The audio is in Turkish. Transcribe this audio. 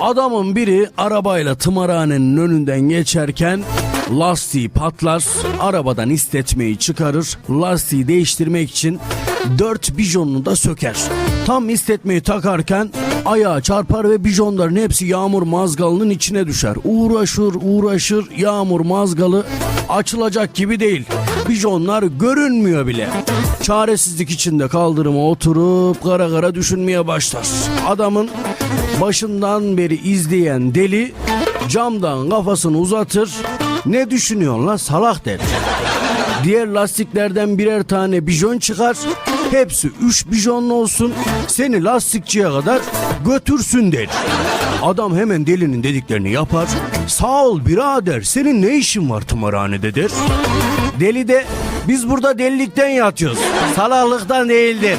Adamın biri arabayla tımarhanenin önünden geçerken lastiği patlar, arabadan istetmeyi çıkarır, lastiği değiştirmek için dört bijonunu da söker. Tam istetmeyi takarken ayağa çarpar ve bijonların hepsi yağmur mazgalının içine düşer. Uğraşır uğraşır yağmur mazgalı açılacak gibi değil. Bijonlar görünmüyor bile. Çaresizlik içinde kaldırıma oturup kara kara düşünmeye başlar. Adamın başından beri izleyen deli camdan kafasını uzatır. Ne düşünüyorsun lan salak der. Diğer lastiklerden birer tane bijon çıkar. Hepsi üç bijonlu olsun. Seni lastikçiye kadar götürsün der. Adam hemen delinin dediklerini yapar. Sağ ol birader senin ne işin var tımarhanede der. Deli de biz burada delilikten yatıyoruz. Salaklıktan değildir.